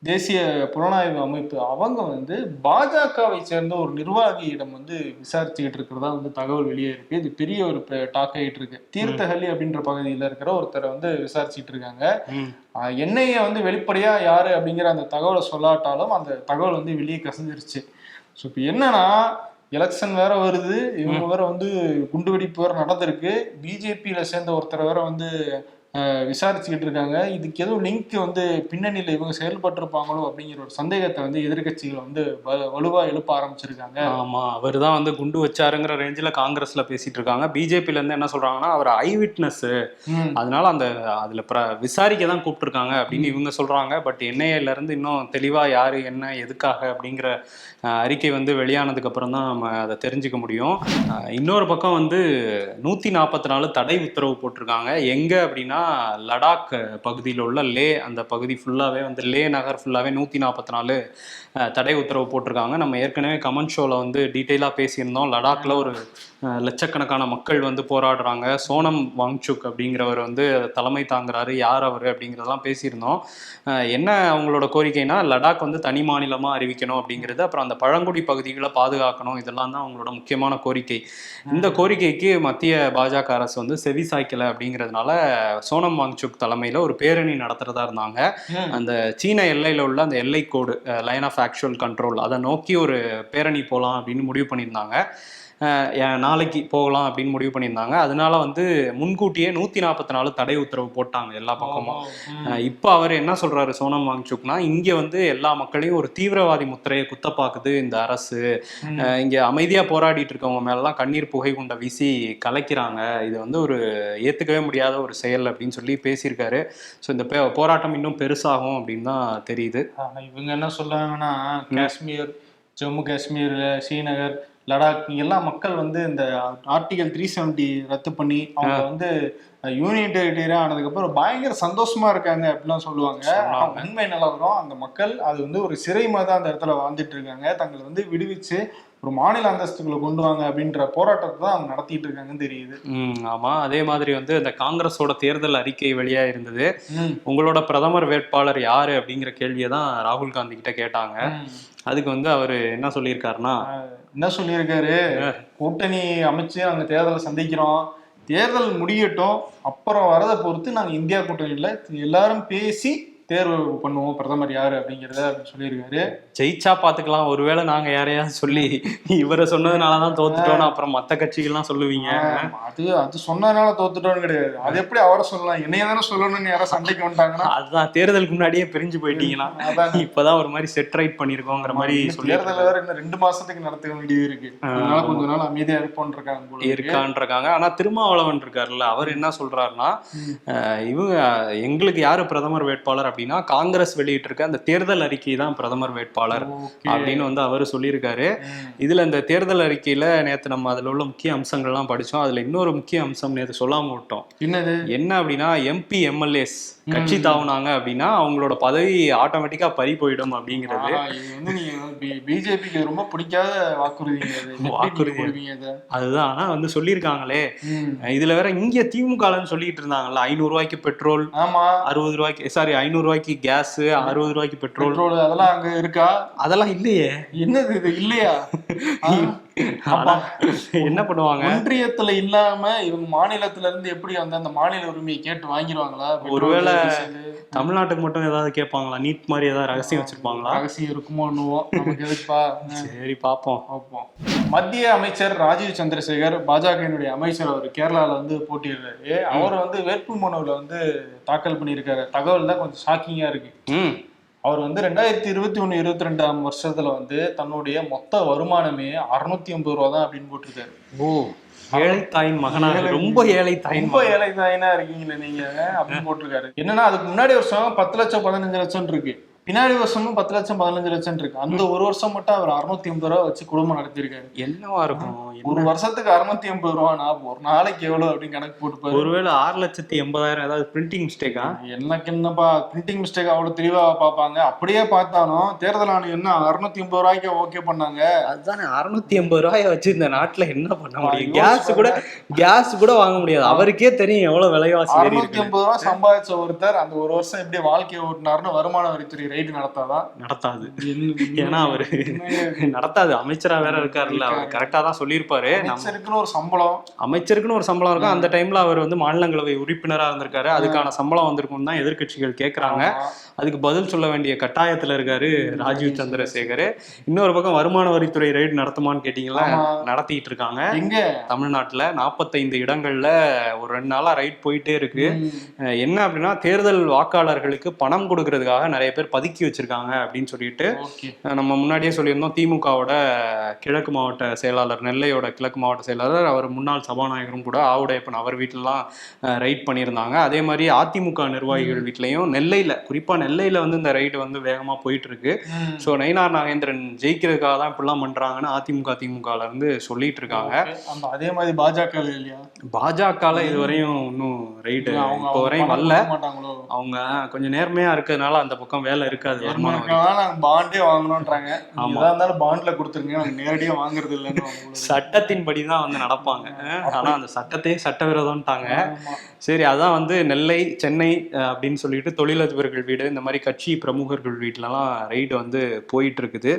தேசிய புலனாய்வு அமைப்பு அவங்க வந்து பாஜகவை சேர்ந்த ஒரு நிர்வாகியிடம் வந்து விசாரிச்சுக்கிட்டு இருக்கிறதா வந்து தகவல் வெளியே இருக்கு. இது பெரிய ஒரு டாக் ஆகிட்டு இருக்கு. தீர்த்தஹள்ளி அப்படின்ற பகுதியில் இருக்கிற ஒருத்தரை வந்து விசாரிச்சுட்டு இருக்காங்க. என்ஐஏ வந்து வெளிப்படையா யாரு அப்படிங்கிற அந்த தகவலை சொல்லாட்டாலும் அந்த தகவல் வந்து வெளியே கசிஞ்சிருச்சு. ஸோ இப்போ என்னன்னா எலெக்ஷன் வேற வருது. இவங்க வேற வந்து குண்டுவெடிப்பு வேற நடந்திருக்கு. பிஜேபியில சேர்ந்த ஒருத்தர் வேற வந்து விசாரிச்சுக்கிட்டு இருக்காங்க. இதுக்கு எதுவும் லிங்க் வந்து பின்னணியில இவங்க செயல்பட்டிருப்பாங்களோ அப்படிங்கிற ஒரு சந்தேகத்தை வந்து எதிர்க்கட்சிகள் வந்து வ- வலுவா எழுப்ப ஆரம்பிச்சிருக்காங்க. ஆமா அவர் தான் வந்து குண்டு வச்சாருங்கிற ரேஞ்சில் காங்கிரஸ்ல பேசிட்டு இருக்காங்க. பிஜேபில இருந்து என்ன சொல்றாங்கன்னா அவர் ஐ விட்னஸ். அதனால அந்த அதுல பிர விசாரிக்க தான் கூப்பிட்டுருக்காங்க அப்படின்னு இவங்க சொல்றாங்க. பட் என்ஐஏல இருந்து இன்னும் தெளிவா யாரு என்ன எதுக்காக அப்படிங்கிற அறிக்கை வந்து வெளியானதுக்கு அப்புறம் தான் நம்ம அதை தெரிஞ்சுக்க முடியும். இன்னொரு பக்கம் வந்து நூத்தி நாற்பத்தி நாலு தடை உத்தரவு போட்டிருக்காங்க. எங்க அப்படின்னா லடாக் பகுதியில் உள்ள லே அந்த பகுதி ஃபுல்லாகவே வந்து லே நகர் ஃபுல்லாகவே நூற்றி நாற்பத்தி நாலு தடை உத்தரவு போட்டிருக்காங்க. நம்ம ஏற்கனவே கமெண்ட் ஷோவில் வந்து டீட்டெயிலாக பேசியிருந்தோம். லடாக்ல ஒரு லட்சக்கணக்கான மக்கள் வந்து போராடுறாங்க. சோனம் வாங்சுக் அப்படிங்கிறவர் வந்து தலைமை தாங்குறாரு. யார் அவர் அப்படிங்கிறதெல்லாம் பேசியிருந்தோம். என்ன அவங்களோட கோரிக்கைனா லடாக் வந்து தனி மாநிலமாக அறிவிக்கணும் அப்படிங்கிறது அப்புறம் அந்த பழங்குடி பகுதிகளை பாதுகாக்கணும். இதெல்லாம் தான் அவங்களோட முக்கியமான கோரிக்கை. இந்த கோரிக்கைக்கு மத்திய பாஜக அரசு வந்து செவி சாய்க்கலை அப்படிங்கிறதுனால சோனம் வாங்சுக் தலைமையில் ஒரு பேரணி நடத்துறதா இருந்தாங்க. அந்த சீன எல்லையில் உள்ள அந்த எல்லை கோடு லைன் ஆஃப் ஆக்சுவல் கண்ட்ரோல் அதை நோக்கி ஒரு பேரணி போகலாம் அப்படின்னு முடிவு பண்ணியிருந்தாங்க. நாளைக்கு போகலாம் அப்படின்னு முடிவு பண்ணியிருந்தாங்க. அதனால வந்து முன்கூட்டியே நூற்றி நாற்பத்தி நாலு தடை உத்தரவு போட்டாங்க எல்லா பக்கமும். இப்போ அவர் என்ன சொல்றாரு சோனம் வாங்சுக்னா இங்க வந்து எல்லா மக்களையும் ஒரு தீவிரவாதி முத்திரையை குத்த பாக்குது இந்த அரசு. இங்க அமைதியா போராடிட்டு இருக்கவங்க மேலலாம் கண்ணீர் புகை குண்ட வீசி கலைக்கிறாங்க. இது வந்து ஒரு ஏத்துக்கவே முடியாத ஒரு செயல் அப்படின்னு சொல்லி பேசியிருக்காரு. ஸோ இந்த போராட்டம் இன்னும் பெருசாகும் அப்படின்னு தான் தெரியுது. இவங்க என்ன சொல்றாங்கன்னா காஷ்மீர் ஜம்மு காஷ்மீர் ஸ்ரீநகர் லடாக் எல்லாம் மக்கள் வந்து இந்த ஆர்டிகல் த்ரீ செவன்டி ரத்து பண்ணி அவங்க வந்து யூனியன் டெரிட்டரியா ஆனதுக்கு அப்புறம் பயங்கர சந்தோஷமா இருக்காங்க அப்படிலாம் சொல்லுவாங்க. உண்மை நிலவரம் அந்த மக்கள் அது வந்து ஒரு சிறை மாதிரி தான் அந்த இடத்துல வாழ்ந்துட்டு இருக்காங்க. தங்களை வந்து விடுவிச்சு ஒரு மாநில அந்தஸ்துக்குள்ள கொண்டு வாங்க அப்படின்ற போராட்டத்தை தான் அவங்க நடத்திட்டு இருக்காங்கன்னு தெரியுது. ஆமா. அதே மாதிரி வந்து இந்த காங்கிரஸோட தேர்தல் அறிக்கை வெளியா இருந்தது. உங்களோட பிரதமர் வேட்பாளர் யாரு அப்படிங்கிற கேள்வியை தான் ராகுல் காந்தி கிட்ட கேட்டாங்க. அதுக்கு வந்து அவர் என்ன சொல்லியிருக்காருன்னா என்ன சொல்லியிருக்காரு? கூட்டணி அமைச்சு நாங்க தேர்தலை சந்திக்கிறோம். தேர்தல் முடியட்டும். அப்புறம் வரதை பொறுத்து நாங்க இந்தியா கூட்டணியில எல்லாரும் பேசி தேர்வு பண்ணுவோம் பிரதமர் யாரு அப்படிங்கிறத சொல்லியிருக்காரு. ஜெயிச்சா பாத்துக்கலாம். ஒருவேளை நாங்க யாரையாவது சொல்லி இவரை சொன்னதுனாலதான் தோத்துட்டோம்னு அப்புறம் மத்த கட்சிகள்லாம் சொல்லுவீங்க. அது அது சொன்னதுனால தோத்துட்டோம்னு கிடையாது. அது எப்படி அவரை சொல்லலாம்? என்னைய தானே சொல்லணும்னு யாராவது சண்டைக்கு வந்துட்டாங்கன்னா. அதுதான் தேர்தலுக்கு முன்னாடியே பிரிஞ்சு போயிட்டீங்கன்னா அதான். இப்பதான் ஒரு மாதிரி செட் ரைட் பண்ணிருக்கோங்கிற மாதிரி சொல்லி தேர்தல் வேற இன்னும் ரெண்டு மாசத்துக்கு நடத்த வேண்டியது இருக்கு. அதனால கொஞ்ச நாள் அமைதியா இருப்போம்னு இருக்காங்க போல இருக்கு. இருக்கான்றாங்க ஆனா திருமாவளவன் இருக்காருல்ல அவர் என்ன சொல்றாருன்னா இவங்க எங்களுக்கு யாரு பிரதமர் வேட்பாளர் அப்படின்னா காங்கிரஸ் வெளியிட்டிருக்க அந்த தேர்தல் அறிக்கை தான் பிரதமர் வேட்பாளர். அப்படின்னு வந்து அவர் சொல்லியிருக்காரு. இதுல இந்த தேர்தல் அறிக்கையில நேத்து நம்ம அதுல உள்ள முக்கிய அம்சங்கள்லாம் படிச்சோம் அதுல இன்னொரு முக்கிய அம்சம் நேத்து சொல்லாம விட்டோம் என்னது என்ன அப்படின்னா எம்பி எம்எல்ஏஸ் கட்சி தாவுனாங்க அப்படின்னா அவங்களோட பதவி ஆட்டோமேட்டிக்கா பறி போயிடும் அப்படிங்கிறது பிஜேபிக்கு ரொம்ப பிடிக்காத வாக்குறுதி. இதை? அதுதான் ஆனா வந்து சொல்லியிருக்காங்களே. இதுல வேற இங்க திமுகலன்னு சொல்லிட்டு இருந்தாங்கல்ல ஐநூறு ரூபாய்க்கு பெட்ரோல் ஆமா அறுபது ரூபாய்க்கு சாரி ஐநூறு ரூபாய்க்கு கேஸ் அறுபது ரூபாய்க்கு பெட்ரோல் பெட்ரோல் அதெல்லாம் அங்க இருக்கா? அதெல்லாம் இல்லையே. என்னது இது இல்லையா? என்ன பண்ணுவாங்க? ஒன்றியத்துல இல்லாம இவங்க மாநிலத்துல இருந்து எப்படி வந்து அந்த மாநில உரிமையை கேட்டு வாங்கிடுவாங்களா? ஒருவேளை தமிழ்நாட்டுக்கு மட்டும் ஏதாவது கேட்பாங்களா? நீட் மாதிரி ஏதாவது ரகசியம் வச்சிருப்பாங்களா? ரகசியம் நமக்கு எதுக்குப்பா? ஆ. சரி பாப்போம் பார்ப்போம். மத்திய அமைச்சர் ராஜீவ் சந்திரசேகர் பாஜகவினுடைய அமைச்சர் அவர் கேரளால வந்து போட்டியிடுறாரு. அவர் வந்து வேட்புமனுவில் வந்து தாக்கல் பண்ணியிருக்காரு. தகவல் தான் கொஞ்சம் ஷாக்கிங்கா இருக்கு. அவர் வந்து ரெண்டாயிரத்தி இருபத்தி ஒன்று இருபத்தி ரெண்டாம் வருஷத்துல வந்து தன்னுடைய மொத்த வருமானமே அறுநூத்தி ஐம்பது ரூபா தான் அப்படின்னு போட்டிருக்காரு. ஓ ஏழை தாயின் மகனாக ரொம்ப ஏழை தாயின் ரொம்ப ஏழை தாயினா இருக்கீங்களே நீங்க அப்படின்னு போட்டிருக்காரு. என்னன்னா அதுக்கு முன்னாடி வருஷம் பத்து லட்சம் பதினஞ்சு லட்சம் இருக்கு. பின்னாடி வருஷமும் பத்து லட்சம் பதினஞ்சு லட்சம் இருக்கு. அந்த ஒரு வருஷம் மட்டும் அவர் அறுநூத்தி ஐம்பது ரூபா வச்சு குடும்பம் நடத்திருக்காரு என்னவா இருக்கும்? ஒரு வருஷத்துக்கு அறுநூத்தி ஐம்பது ரூபானா ஒரு நாளைக்கு எவ்வளவு அப்படின்னு கணக்கு போட்டுப்பாரு. ஒருவேளை ஆறு லட்சத்தி எண்பதாயிரம் ஏதாவது பிரிண்டிங் மிஸ்டேக்கா எனக்கு என்னப்பா பிரிண்டிங் மிஸ்டேக் அவ்வளவு தெளிவா பார்ப்பாங்க. அப்படியே பார்த்தாலும் தேர்தல் ஆணையம் என்ன அறுநூத்தி ஐம்பது ரூபாய்க்கு ஓகே பண்ணாங்க? அதுதானே அறுநூத்தி எண்பது ரூபாய வச்சு இந்த நாட்டுல என்ன பண்ண முடியும்? கேஸ் கூட கேஸ் கூட வாங்க முடியாது. அவருக்கே தெரியும் எவ்வளவு விலைவாசி அறுநூத்தி ஐம்பது ரூபாய் சம்பாதிச்ச ஒருத்தர் அந்த ஒரு வருஷம் எப்படி வாழ்க்கையை ஓட்டினாருன்னு வருமான வரித்துறை ரைடு நடத்தாது? என்ன- ஏன்னா அவரு நடத்தாது. அமைச்சரா வேற இருக்காருல்ல. அவர் கரெக்டா தான் சொல்லியிருப்பாரு. அமைச்சருக்குன்னு ஒரு சம்பளம். அமைச்சருக்குன்னு ஒரு சம்பளம் இருக்கும். அந்த டைம்ல அவர் வந்து மாநிலங்களவை உறுப்பினரா இருந்திருக்காரு. அதுக்கான சம்பளம் வந்திருக்கும் தான் எதிர்க்கட்சிகள் கேக்குறாங்க. அதுக்கு பதில் சொல்ல வேண்டிய கட்டாயத்துல இருக்காரு ராஜீவ் சந்திரசேகர். இன்னொரு பக்கம் வருமான வரித்துறை ரைடு நடத்துமான்னு கேட்டீங்களா. நடத்திட்டு இருக்காங்க. எங்க? தமிழ்நாட்டுல நாற்பத்தைந்து இடங்கள்ல ஒரு ரெண்டு நாளா ரைட் போயிட்டே இருக்கு. என்ன அப்படின்னா தேர்தல் வாக்காளர்களுக்கு பணம் கொடுக்கறதுக்காக நிறைய பேர் பதுக்கி வச்சிருக்காங்க அப்படின்னு சொல்லிட்டு நம்ம முன்னாடியே சொல்லியிருந்தோம் திமுகவோட கிழக்கு மாவட்ட செயலாளர் நெல்லையோட கிழக்கு மாவட்ட செயலாளர் அவர் முன்னாள் சபாநாயகரும் கூட ஆவுடையப்பன் அவர் வீட்டிலலாம் ரைட் பண்ணியிருந்தாங்க. அதே மாதிரி அதிமுக நிர்வாகிகள் வீட்லயும் நெல்லையில குறிப்பா நெல்லையில வந்து இந்த ரைடு வந்து வேகமா போயிட்டு இருக்கு. ஸோ நயினார் நாகேந்திரன் ஜெயிக்கிறதுக்காக தான் இப்படிலாம் பண்றாங்கன்னு அதிமுக திமுகல இருந்து சொல்லிட்டு இருக்காங்க அதே மாதிரி பாஜக இல்லையா? இதுவரையும் இன்னும் ரைடு இப்போ வரையும் வரல. அவங்க கொஞ்சம் நேர்மையா இருக்கிறதுனால அந்த பக்கம் வேலை இருக்காது வருமானம் பாண்டே வாங்கணும்ன்றாங்க. எதா இருந்தாலும் பாண்ட்ல கொடுத்துருங்க. நாங்க நேரடியா வாங்குறது இல்லைன்னு சட்டத்தின்படி தான் வந்து நடப்பாங்க. ஆனா அந்த சட்டத்தையே சட்டவிரோதம்ட்டாங்க. சரி அதான் வந்து நெல்லை சென்னை அப்படின்னு சொல்லிட்டு தொழிலதிபர்கள் வீடு இந்த மாதிரி கட்சி பிரமுகர்கள் வீட்லலாம் ரைடு வந்து போயிட்டு இருக்குது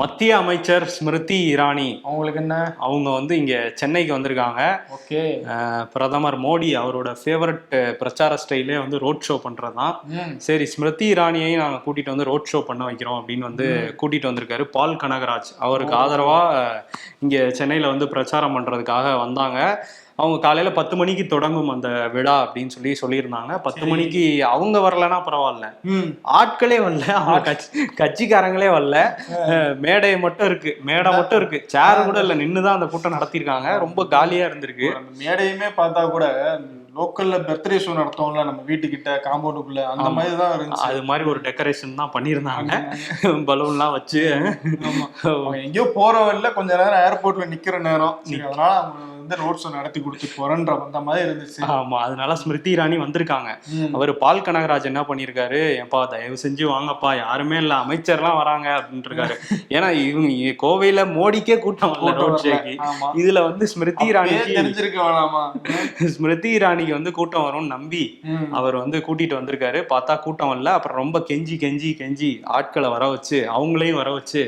மத்திய அமைச்சர் ஸ்மிருதி இரானி அவங்களுக்கு என்ன? அவங்க வந்து இங்க சென்னைக்கு வந்திருக்காங்க. ஓகே. பிரதமர் மோடி அவரோட ஃபேவரட் பிரச்சார ஸ்டைலே வந்து ரோட் ஷோ பண்றதுதான். சரி ஸ்மிருதி இரானியையும் நாங்க கூட்டிட்டு வந்து ரோட் ஷோ பண்ண வைக்கிறோம் அப்படின்னு வந்து கூட்டிட்டு வந்திருக்காரு பால் கனகராஜ். அவருக்கு ஆதரவா இங்க சென்னையில வந்து பிரச்சாரம் பண்றதுக்காக வந்தாங்க. அவங்க காலையில பத்து மணிக்கு தொடங்கும் அந்த விழா அப்படின்னு சொல்லி சொல்லியிருந்தாங்க. பத்து. மணிக்கு அவங்க வரலன்னா பரவாயில்ல. ஆட்களே வரல. அவங்க கட்சி கட்சிக்காரங்களே வரல. மேடை மட்டும் இருக்கு. மேடை மட்டும் இருக்கு. சேர் கூட இல்ல. நின்னுதான் அந்த கூட்டம் நடத்திருக்காங்க ரொம்ப காலியா இருந்திருக்கு. மேடையுமே பார்த்தா கூட லோக்கல்ல பர்த்டே ஷோ நடத்தோம்ல நம்ம வீட்டுக்கிட்ட காம்பவுண்டுக்குள்ள அந்த. மாதிரி தான் இருந்துச்சு. அது மாதிரி ஒரு டெக்கரேஷன் தான் பண்ணியிருந்தாங்க. பலூன்லாம் வச்சு. எங்கேயோ போற வழியில கொஞ்ச நேரம் ஏர்போர்ட்ல நிக்கிற நேரம். அதனால வந்து ரோட் ஷோ நடத்தி கொடுத்துட்டு போறேன்ற அந்த மாதிரி இருந்துச்சு. ஆமா அதனால ஸ்மிருதி இரானி வந்திருக்காங்க. அவர் பால் கனகராஜ் என்ன பண்ணிருக்காரு? ஏப்பா தயவு செஞ்சு வாங்கப்பா யாருமே இல்ல அமைச்சர்லாம் வராங்க அப்படின்ட்டு இருக்காரு ஏன்னா இவங்க கோவையில மோடிக்கே கூட்டம் வரல ரோட். ஷோக்கு. இதுல வந்து ஸ்மிருதி இரானிக்கு தெரிஞ்சிருக்க வேணாமா ஸ்மிருதி இரானிக்கு வந்து கூட்டம் வரும்னு நம்பி. அவர் வந்து கூட்டிட்டு வந்திருக்காரு. பார்த்தா கூட்டம் வரல. அப்புறம் ரொம்ப கெஞ்சி கெஞ்சி கெஞ்சி ஆட்களை வர வச்சு அவங்களையும் வர வச்சு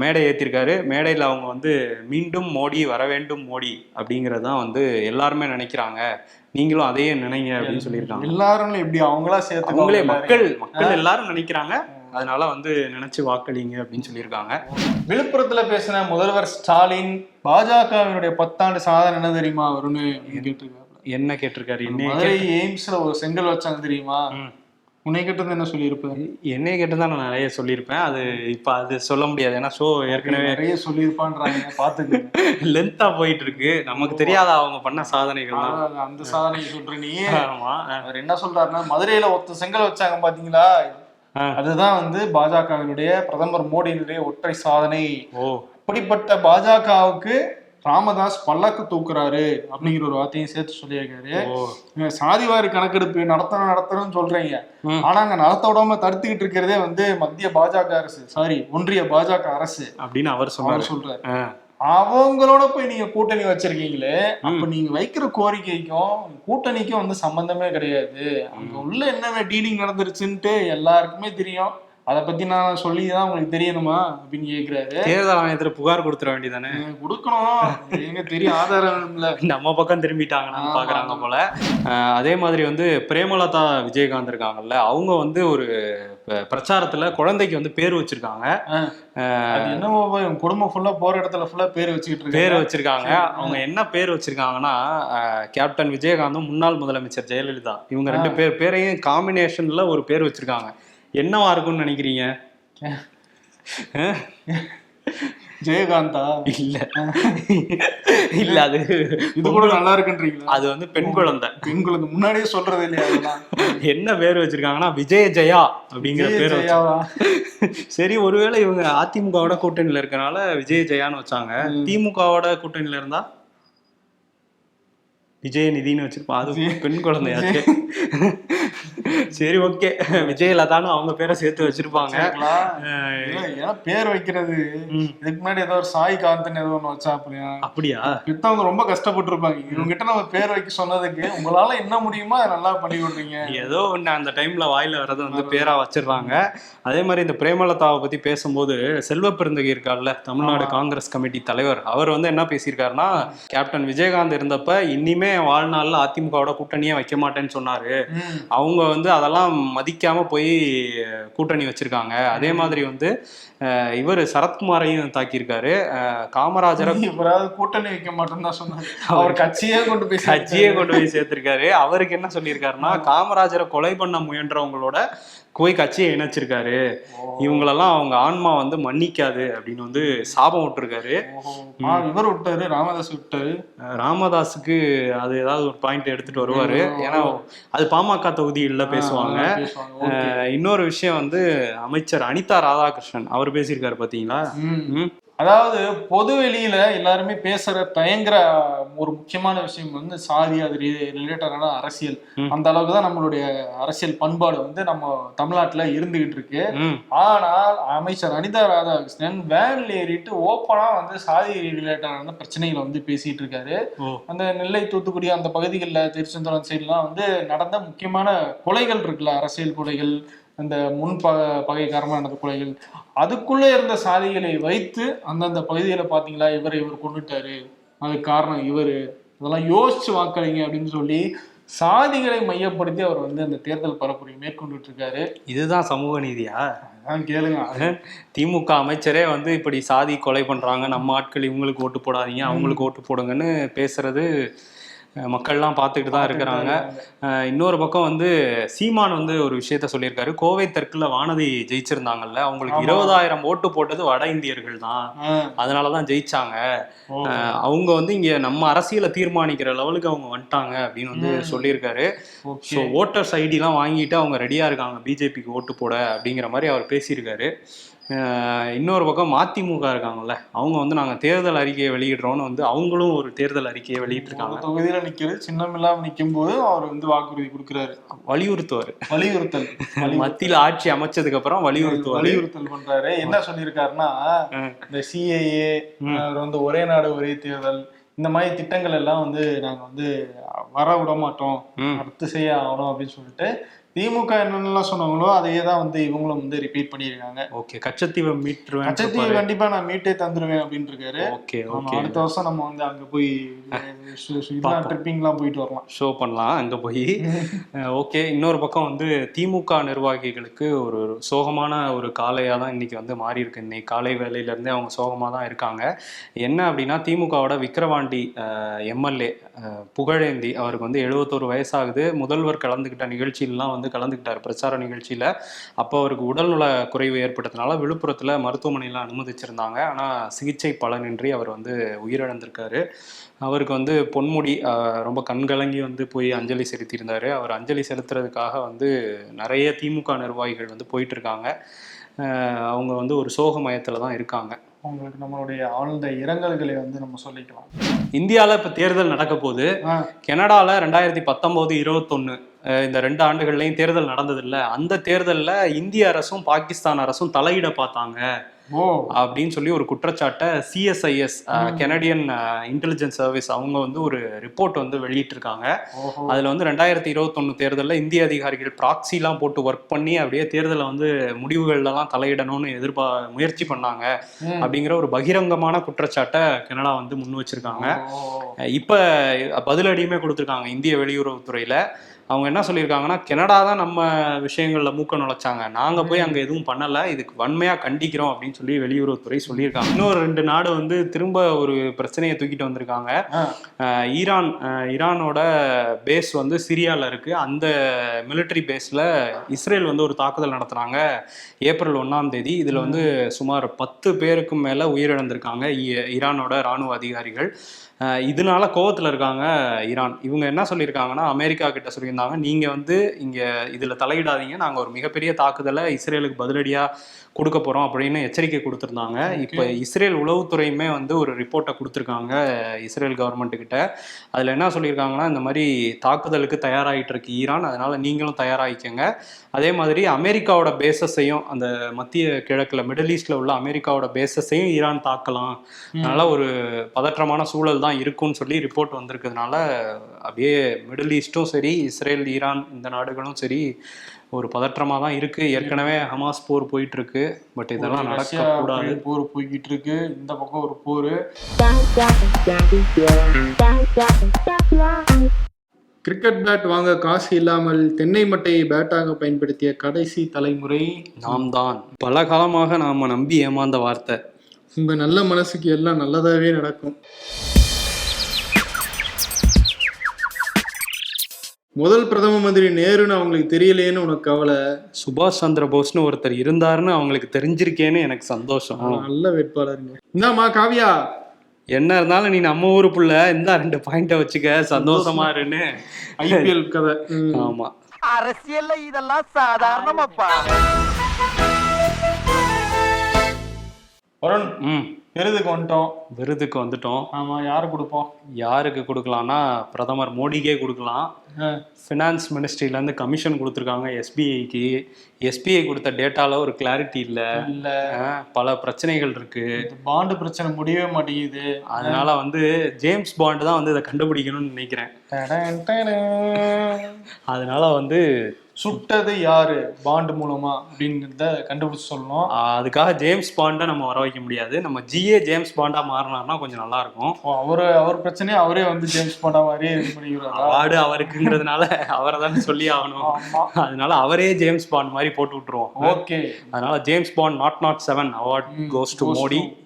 மேடை ஏத்திருக்காரு. மேடையில அவங்க வந்து மீண்டும் மோடி வர வேண்டும் மோடி அப்படிங்கறது தான் வந்து எல்லாருமே நினைக்கிறாங்க. நீங்களும் அதையே நினைங்க அப்படின்னு சொல்லியிருக்காங்க. எல்லாரும் எப்படி அவங்களா சேர்த்து அவங்களே மக்கள் மக்கள் எல்லாரும் நினைக்கிறாங்க. அதனால வந்து நினைச்சு வாக்களிங்க அப்படின்னு சொல்லியிருக்காங்க. விழுப்புரத்துல பேசின முதல்வர் ஸ்டாலின் பாஜகவினுடைய பத்தாண்டு சாதனை என்ன தெரியுமா வரும்னு கேட்டிருக்காங்க என்ன கேட்டிருக்காரு? மதுரை எய்ம்ஸ்ல ஒரு செங்கல் வச்சாங்க தெரியுமா. உன்னை கேட்டது என்ன சொல்லியிருப்பேன் என்னைய கேட்டு தான் நான் நிறைய சொல்லியிருப்பேன். அது இப்ப அது சொல்ல முடியாது. ஏன்னா ஷோ ஏற்கனவே நிறைய சொல்லியிருப்பான்றாங்க. பாத்துக்கங்க லென்த்தா போயிட்டு இருக்கு நமக்கு தெரியாத அவங்க பண்ண சாதனைகள் தான். அந்த சாதனையை சொல்ற நீ. அவர் என்ன சொல்றாருன்னா மதுரையில ஒத்த செங்கல் வச்சாங்க பாத்தீங்களா? ஆ. அதுதான் வந்து பாஜகவினுடைய பிரதமர் மோடியினுடைய ஒற்றை சாதனை. ஓ. அப்படிப்பட்ட பாஜகவுக்கு ராமதாஸ் பல்லக்கு தூக்குறாரு அப்படிங்கிற ஒரு வார்த்தையும் சேர்த்து சொல்லியிருக்காரு. சாதிவாரி கணக்கெடுப்பு நடத்தணும் நடத்தணும்னு சொல்றீங்க. ஆனா அங்க நடத்த விடாம தடுத்துக்கிட்டு இருக்கிறதே வந்து மத்திய பாஜக அரசு. சாரி ஒன்றிய பாஜக அரசு. அப்படின்னு அவர் சொன்னார். சொல்றாரு. அவங்களோட போய் நீங்க கூட்டணி வச்சிருக்கீங்களே அப்ப நீங்க வைக்கிற கோரிக்கைக்கும் கூட்டணிக்கும் வந்து சம்பந்தமே கிடையாது. அங்க உள்ள என்னென்ன டீலிங் நடந்துருச்சுன்ட்டு எல்லாருக்குமே தெரியும். அத பத்தி நான் சொல்லி தான் உங்களுக்கு தெரியணுமா அப்படின்னு கேக்குறாரு. தேர்தல் ஆணையத்துல புகார் கொடுத்துட வேண்டியதானே கொடுக்கணும். எங்க தெரியும் ஆதாரம் இல்ல. நம்ம பக்கம் திரும்பிட்டாங்கன்னு பாக்குறாங்க. போல. அதே மாதிரி வந்து பிரேமலதா விஜயகாந்த் இருக்காங்கல்ல அவங்க வந்து ஒரு பிரச்சாரத்துல குழந்தைக்கு வந்து பேர் வச்சிருக்காங்க. என்னவோ குடும்பம் ஃபுல்லா போற இடத்துல ஃபுல்லா பேர் வச்சுக்கிட்டு பேர் வச்சிருக்காங்க. அவங்க என்ன பேர் வச்சிருக்காங்கன்னா கேப்டன் விஜயகாந்தும் முன்னாள் முதலமைச்சர் ஜெயலலிதா. இவங்க ரெண்டு பேர் பேரையும் காம்பினேஷன்ல ஒரு பேர் வச்சிருக்காங்க. என்னவா இருக்கும்னு நினைக்கிறீங்க? ஜெயகாந்தா? இல்ல. இல்ல அது இது கூட நல்லா இருக்குன்றீங்களா? அது வந்து பெண் குழந்தை. பெண்களுக்கு முன்னாடியே சொல்றது இல்லையா என்ன பேர் வச்சிருக்காங்கன்னா விஜய ஜெயா அப்படிங்கிற பேர் சரி ஒருவேளை இவங்க அதிமுகவோட கூட்டணியில இருக்கனால விஜய ஜெயான்னு வச்சாங்க. திமுகவோட கூட்டணியில இருந்தா? விஜயநிதினு வச்சிருப்பான் அது. பெண் குழந்தையாச்சு. சரி ஓகே. விஜயலதான்னு அவங்க பேரை சேர்த்து வச்சிருப்பாங்க. ஏன்னா பேர் வைக்கிறது. இதுக்கு முன்னாடி ஏதோ ஒரு சாய் காந்தன் ஏதோ ஒண்ணு வச்சா அப்படியா? அப்படியா? வித்தவங்க ரொம்ப கஷ்டப்பட்டு இருப்பாங்க இவங்க கிட்ட நம்ம பேர் வைக்க சொன்னதுக்கு உங்களால என்ன முடியுமோ அதை நல்லா பண்ணி விடுறீங்க. ஏதோ ஒண்ணு அந்த டைம்ல வாயில வர்றது வந்து பேரா வச்சிடுறாங்க. அதே மாதிரி இந்த பிரேமலதாவை பத்தி பேசும்போது செல்வ பெருந்தகை இருக்கார்ல தமிழ்நாடு. காங்கிரஸ் கமிட்டி தலைவர். அவர் வந்து என்ன பேசியிருக்காருன்னா கேப்டன் விஜயகாந்த் இருந்தப்ப இனிமே வாழ்நாள்ல அதிமுகவோட கூட்டணியே வைக்க மாட்டேன்னு சொன்னாரு. அவங்க வந்து அதெல்லாம் மதிக்காம போய் கூட்டணி வச்சிருக்காங்க. அதே மாதிரி வந்து இவர் சரத்குமாரையும் தாக்கியிருக்காரு. காமராஜரை இவராவது கூட்டணி வைக்க மாட்டேன்னு தான் சொன்னாரு. அவர் கட்சியே கொண்டு போய் கட்சியே கொண்டு போய் சேர்த்திருக்காரு. அவருக்கு என்ன சொல்லியிருக்காருன்னா காமராஜரை கொலை பண்ண முயன்றவங்களோட போய் கட்சியை இணைச்சிருக்காரு. இவங்களெல்லாம் அவங்க ஆன்மா வந்து மன்னிக்காது அப்படின்னு வந்து சாபம் விட்டுருக்காரு. இவர் விட்டாரு ராமதாஸ் விட்டாரு. ராமதாஸுக்கு அது ஏதாவது ஒரு பாயிண்ட் எடுத்துட்டு வருவாரு. ஏன்னா அது பாமக தொகுதியில் பேசுவாங்க. ஆ, பேசுவாங்க. இன்னொரு விஷயம் வந்து அமைச்சர் அனிதா ராதாகிருஷ்ணன் அவர் பேசியிருக்காரு பாத்தீங்களா. அதாவது பொது வெளியில எல்லாருமே பேசுற தயங்குற ஒரு முக்கியமான விஷயம் வந்து சாதி அது ரிலேட்டடான அரசியல். அந்த அளவுக்கு தான் நம்மளுடைய அரசியல் பண்பாடு வந்து நம்ம தமிழ்நாட்டுல இருந்துகிட்டு இருக்கு. ஆனால் அமைச்சர் அனிதா ராதாகிருஷ்ணன் வேன்ல ஏறிட்டு ஓப்பனா வந்து சாதி ரிலேட்டடான பிரச்சனைகளை வந்து பேசிட்டு இருக்காரு அந்த நெல்லை தூத்துக்குடி அந்த பகுதிகளில் திருச்செந்தூரம் சைட்லாம் வந்து நடந்த முக்கியமான கொலைகள் இருக்குல்ல அரசியல் கொலைகள் அந்த முன் ப பகை காரணமாக நடந்த கொலைகள். அதுக்குள்ள இருந்த சாதிகளை வைத்து அந்தந்த பகுதிகளை பார்த்தீங்களா இவரை இவர் கொண்டுட்டாரு அதுக்கு காரணம் இவர். இதெல்லாம் யோசிச்சு வாக்களிங்க அப்படின்னு சொல்லி சாதிகளை மையப்படுத்தி அவர் வந்து அந்த தேர்தல் பரப்புரை மேற்கொண்டுட்டு இருக்காரு இதுதான் சமூக நீதியா? அதான் கேளுங்க. திமுக அமைச்சரே வந்து இப்படி சாதி கொலை பண்றாங்க நம்ம ஆட்கள் இவங்களுக்கு ஓட்டு போடாதீங்க அவங்களுக்கு ஓட்டு போடுங்கன்னு பேசுறது மக்கள்லாம் பார்த்துக்கிட்டு தான் இருக்கிறாங்க. இன்னொரு பக்கம் வந்து சீமான் வந்து ஒரு விஷயத்த சொல்லியிருக்காரு. கோவை தெற்குல வானதி ஜெயிச்சிருந்தாங்கல்ல அவங்களுக்கு. இருபதாயிரம் ஓட்டு போட்டது வட இந்தியர்கள் தான். அதனாலதான் ஜெயிச்சாங்க. அவங்க வந்து இங்க நம்ம அரசியலை தீர்மானிக்கிற லெவலுக்கு அவங்க வந்துட்டாங்க அப்படின்னு வந்து. சொல்லியிருக்காரு. ஸோ ஓட்டர்ஸ் ஐடிலாம் வாங்கிட்டு அவங்க ரெடியா இருக்காங்க. பிஜேபிக்கு ஓட்டு போட அப்படிங்கிற மாதிரி அவர் பேசியிருக்காரு. இன்னொரு பக்கம் மதிமுக இருக்காங்கல்ல அவங்க வந்து நாங்க தேர்தல் அறிக்கையை வெளியிடுறோம்னு வந்து அவங்களும் ஒரு தேர்தல் அறிக்கையை வெளியிட்டிருக்காங்க தொகுதியில நிக்கிறது சின்னம் இல்லாம நிக்கும் போது அவர் வந்து வாக்குறுதி கொடுக்கிறாரு வலியுறுத்துவார் வலியுறுத்தல். மத்தியில ஆட்சி அமைச்சதுக்கு அப்புறம் வலியுறுத்துவார் வலியுறுத்தல் பண்றாரு என்ன சொல்லியிருக்காருன்னா. இந்த சிஏஏ. வந்து ஒரே நாடு ஒரே தேர்தல் இந்த மாதிரி திட்டங்கள் எல்லாம் வந்து நாங்க வந்து வர விட மாட்டோம். ரத்து செய்ய ஆகணும் அப்படின்னு சொல்லிட்டு திமுக என்னென்னலாம் சொன்னாங்களோ அதையே தான் வந்து இவங்களும் வந்து ரிப்பீட் பண்ணியிருக்காங்க. ஓகே கச்சத்தீவை மீட்டுருவேன் கச்சத்தீவு கண்டிப்பா நான் மீட்டே தந்துருவேன் அப்படின்னு இருக்காரு ஓகே ஓகே. அடுத்த வருஷம் நம்ம வந்து அங்க போய். ட்ரிப்பிங்லாம் போயிட்டு வரலாம். ஷோ பண்ணலாம் அங்க போய். ஓகே இன்னொரு பக்கம் வந்து திமுக நிர்வாகிகளுக்கு ஒரு சோகமான ஒரு காலையா தான் இன்னைக்கு வந்து மாறி இருக்கு இன்னைக்கு காலை வேலையில இருந்தே அவங்க சோகமா தான் இருக்காங்க. என்ன அப்படின்னா திமுகவோட விக்கிரவாண்டி எம்எல்ஏ புகழேந்தி அவருக்கு வந்து எழுபத்தோரு வயசாகுது. முதல்வர் கலந்துக்கிட்ட நிகழ்ச்சியிலலாம் வந்து கலந்துக்கிட்டார் பிரச்சார நிகழ்ச்சியில். அப்போ அவருக்கு உடல்நல குறைவு ஏற்பட்டதுனால விழுப்புரத்தில் மருத்துவமனையில அனுமதிச்சிருந்தாங்க. ஆனால் சிகிச்சை பலனின்றி அவர் வந்து உயிரிழந்திருக்காரு. அவருக்கு வந்து பொன்முடி ரொம்ப கண்கலங்கி வந்து போய் அஞ்சலி செலுத்தியிருந்தார். அவர் அஞ்சலி செலுத்துறதுக்காக வந்து நிறைய திமுக நிர்வாகிகள் வந்து போயிட்டு இருக்காங்க. அவங்க வந்து ஒரு சோக மயத்தில் தான் இருக்காங்க. அவங்களுக்கு நம்மளுடைய ஆழ்ந்த இரங்கல்களை வந்து நம்ம சொல்லிக்கலாம். இந்தியாவில் இப்போ தேர்தல் நடக்க போகுது ஆ, கனடால ரெண்டாயிரத்தி பத்தொம்போது இருபத்தொன்னு இந்த ரெண்டு ஆண்டுகள்லையும் தேர்தல் நடந்ததில்ல. அந்த தேர்தலில் இந்திய அரசும் பாகிஸ்தான் அரசும் தலையிட பார்த்தாங்க. அப்படின்னு சொல்லி ஒரு குற்றச்சாட்டை சிஎஸ்ஐஎஸ் கெனடியன் இன்டெலிஜென்ஸ் சர்வீஸ் அவங்க வந்து ஒரு ரிப்போர்ட் வந்து வெளியிட்டிருக்காங்க. அதுல வந்து ரெண்டாயிரத்தி இருபத்தொன்னு தேர்தலில் இந்திய அதிகாரிகள் ப்ராக்சிலாம் போட்டு ஒர்க் பண்ணி அப்படியே தேர்தலை வந்து முடிவுகள்லாம் தலையிடணும்னு எதிர்பா முயற்சி பண்ணாங்க. அப்படிங்கிற ஒரு பகிரங்கமான குற்றச்சாட்டை கனடா வந்து முன் வச்சிருக்காங்க. இப்ப பதிலடியுமே கொடுத்துருக்காங்க இந்திய வெளியுறவுத்துறையில. அவங்க என்ன சொல்லியிருக்காங்கன்னா கனடா தான் நம்ம விஷயங்கள்ல மூக்க நுழைச்சாங்க. நாங்க போய் அங்க எதுவும் பண்ணல. இதுக்கு வன்மையா கண்டிக்கிறோம் அப்படின்னு சொல்லி வெளியுறவுத்துறை சொல்லியிருக்காங்க. இன்னொரு ரெண்டு நாடு வந்து திரும்ப ஒரு பிரச்சனையை தூக்கிட்டு வந்திருக்காங்க. ஈரான் ஈரானோட பேஸ் வந்து சிரியால இருக்கு. அந்த மிலிட்டரி பேஸ்ல இஸ்ரேல் வந்து ஒரு தாக்குதல் நடத்துனாங்க ஏப்ரல் ஒன்னாம் தேதி. இதுல வந்து சுமார் பத்து பேருக்கும் மேல உயிரிழந்திருக்காங்க ஈரானோட ராணுவ அதிகாரிகள். இதனால கோவத்துல இருக்காங்க ஈரான். இவங்க என்ன சொல்லியிருக்காங்கன்னா அமெரிக்கா கிட்ட இருந்தாங்க. நீங்க வந்து இங்க இதில் தலையிடாதீங்க. நாங்கள் ஒரு மிகப்பெரிய தாக்குதலை இஸ்ரேலுக்கு பதிலடியாக கொடுக்க போறோம் அப்படின்னு எச்சரிக்கை கொடுத்திருந்தாங்க. இப்ப இஸ்ரேல் உளவுத்துறையுமே வந்து ஒரு ரிப்போர்ட்டை கொடுத்திருக்காங்க இஸ்ரேல் கவர்மெண்ட் கிட்ட. அதுல என்ன சொல்லியிருக்காங்கன்னா இந்த மாதிரி தாக்குதலுக்கு தயாராகிட்டு இருக்கு ஈரான் அதனால நீங்களும் தயாராகிக்கங்க அதே மாதிரி அமெரிக்காவோட பேசஸையும் அந்த மத்திய கிழக்குல மிடில் ஈஸ்ட்ல உள்ள அமெரிக்காவோட பேசஸையும் ஈரான் தாக்கலாம். அதனால ஒரு பதற்றமான சூழல் தான் இருக்கும்னு சொல்லி ரிப்போர்ட் வந்திருக்கிறதுனால அப்படியே மிடில் ஈஸ்ட்டும் சரி இஸ்ரேல் ஈரான் இந்த நாடுகளும் சரி ஒரு பதற்றமா தான் இருக்கு. ஏற்கனவே ஹமாஸ் போர் போயிட்டு இருக்கு பட் இதெல்லாம் நடக்க கூடாது போர் போய்கிட்டு இருக்கு இந்த பக்கம் ஒரு போர். கிரிக்கெட் பேட் வாங்க காசு இல்லாமல் தென்னை மட்டையை பேட்டாக பயன்படுத்திய கடைசி தலைமுறை நாம் தான் பல காலமாக நாம நம்பி ஏமாந்த வார்த்தை. உங்க நல்ல மனசுக்கு எல்லாம் நல்லதாவே நடக்கும். முதல் பிரதம மந்திரி நேருன்னு அவங்களுக்கு தெரியலையேன்னு உனக்கு கவலை? சுபாஷ் சந்திர போஸ்னு ஒருத்தர் இருந்தாருன்னு அவங்களுக்கு தெரிஞ்சிருக்கேன்னு எனக்கு சந்தோஷம். நல்ல வேட்பாளருங்க. இந்தாம்மா காவியா. என்ன இருந்தாலும் நீ நம்ம ஊரு புள்ள இந்த ரெண்டு பாயிண்ட வச்சுக்க சந்தோஷமா. இருன்னு. ஐபிஎல் கதை. ஆமா. அரசியல்ல இதெல்லாம் சாதாரணமாப்பா. வருண் ம். விருதுக்கு வந்துட்டோம். விருதுக்கு வந்துட்டோம். ஆமா யாரு கொடுப்போம்? யாருக்கு கொடுக்கலாம்னா பிரதமர் மோடிக்கே கொடுக்கலாம். ஃபினான்ஸ் மினிஸ்ட்ரியிலேருந்து கமிஷன் கொடுத்துருக்காங்க எஸ்பிஐக்கு எஸ்பிஐ கொடுத்த டேட்டால ஒரு கிளாரிட்டி இல்லை. இல்ல. பல பிரச்சனைகள் இருக்கு. பாண்டு பிரச்சனை முடியவே மாட்டேங்குது. அதனால வந்து ஜேம்ஸ் பாண்ட் தான் வந்து இதை கண்டுபிடிக்கணும்னு நினைக்கிறேன். அதனால வந்து சுட்டது யாரு? பாண்டு மூலமா அப்படின்றத கண்டுபிடிச்சு சொல்லணும். அதுக்காக ஜேம்ஸ் பாண்டை நம்ம வர வைக்க முடியாது. நம்ம ஜிஏ ஜேம்ஸ் பாண்டா மாறினார்னா கொஞ்சம் நல்லா இருக்கும். அவரு அவர் பிரச்சனையை அவரே வந்து ஜேம்ஸ் பாண்டா மாதிரியே இது பண்ணிக்கிறாரா? அவார்டு அவருக்குங்கிறதுனால அவரை தானே சொல்லி ஆகணும். அதனால அவரே ஜேம்ஸ் பாண்ட் மாதிரி போட்டு விட்டுருவோம். ஓகே. அதனால James Bond naught naught seven award goes to goes to- Modi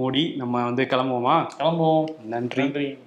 Modi நம்ம வந்து கிளம்புவோமா? கிளம்புவோம். நன்றி. நன்றி.